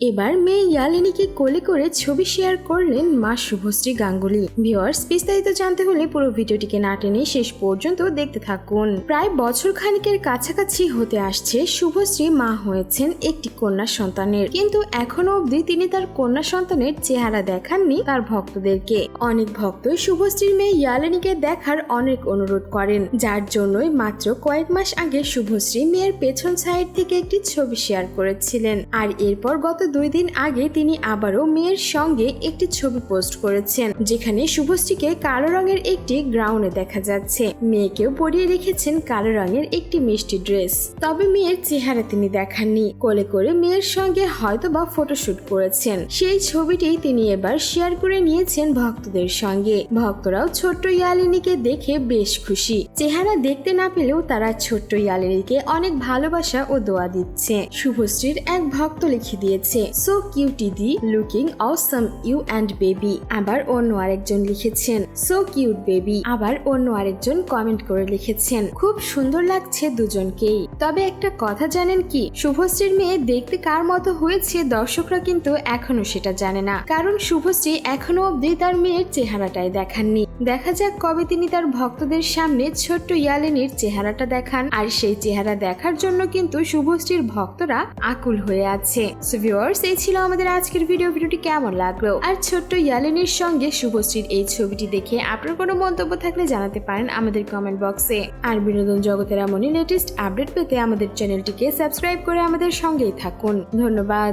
এবার মেয়ে ইয়ালিনীকে কোলে করে ছবি শেয়ার করলেন মা শুভশ্রী গাঙ্গুলি। ভিওয়ার্স বিস্তারিত জানতে হলে পুরো ভিডিওটিকে না টেনে শেষ পর্যন্ত দেখতে থাকুন। প্রায় বছর খানিকের কাছাকাছি হতে আসছে শুভশ্রী মা হয়েছেন একটি কন্যা সন্তানের। কিন্তু এখনও অবধি তিনি তার কন্যা সন্তানের চেহারা দেখাননি তার ভক্তদেরকে। অনেক ভক্ত শুভশ্রীর মেয়ে ইয়ালিনীকে দেখার অনেক অনুরোধ করেন। যার জন্যই মাত্র কয়েক মাস আগে শুভশ্রী মেয়ের পেছন সাইড থেকে একটি ছবি শেয়ার করেছিলেন। আর এরপর গত দুই দিন আগে তিনি আবারও মেয়ের সঙ্গে একটি ছবি পোস্ট করেছেন, যেখানে শুভশ্রীকে কালো রঙের একটি গ্রাউন্ডে দেখা যাচ্ছে। মেয়েকেও পরিয়ে রেখেছেন কালো রঙের একটি মিষ্টি ড্রেস। তবে মেয়ের চেহারা তিনি দেখাননি। কোলে করে মেয়ের সঙ্গে হয়তো বা ফটোশুট করেছেন। সেই ছবিটি তিনি এবার শেয়ার করে নিয়েছেন ভক্তদের সঙ্গে। ভক্তরাও ছোট্ট ইয়ালিনীকে দেখে বেশ খুশি। চেহারা দেখতে না পেলেও তারা ছোট্ট ইয়ালিনীকে অনেক ভালোবাসা ও দোয়া দিচ্ছে। শুভশ্রীর এক ভক্ত লিখে দিয়েছে so cutie the looking awesome you and baby আবার অন্য আরেকজন লিখেছেন সো কিউট বেবি আবার অন্য আরেকজন কমেন্ট করে লিখেছেন, খুব সুন্দর লাগছে দুজনকেই। তবে একটা কথা জানেন কি, শুভশ্রীর মেয়ে দেখতে কার মতো হয়েছে দর্শকরা কিন্তু এখনও সেটা জানে না। কারণ শুভশ্রী এখনও অবধি তার মেয়ের চেহারাটাই দেখাননি। দেখা যাক কবে তিনি তার ভক্তদের সামনে ছোট্ট ইয়ালিনীর চেহারাটা দেখান। আর সেই চেহারা দেখার জন্য কিন্তু শুভশ্রীর ভক্তরা আকুল হয়ে আছে। এই ছিল আমাদের আজকের ভিডিও ভিডিওটি কেমন লাগল? আর ছোট্ট ইয়ালিনীর সঙ্গে শুভশ্রীর এই ছবিটি দেখে আপনার কোনো মন্তব্য থাকলে জানাতে পারেন আমাদের কমেন্ট বক্সে আর বিনোদন জগতের এমনই লেটেস্ট আপডেট পেতে আমাদের চ্যানেলটিকে সাবস্ক্রাইব করে আমাদের সঙ্গেই থাকুন। ধন্যবাদ।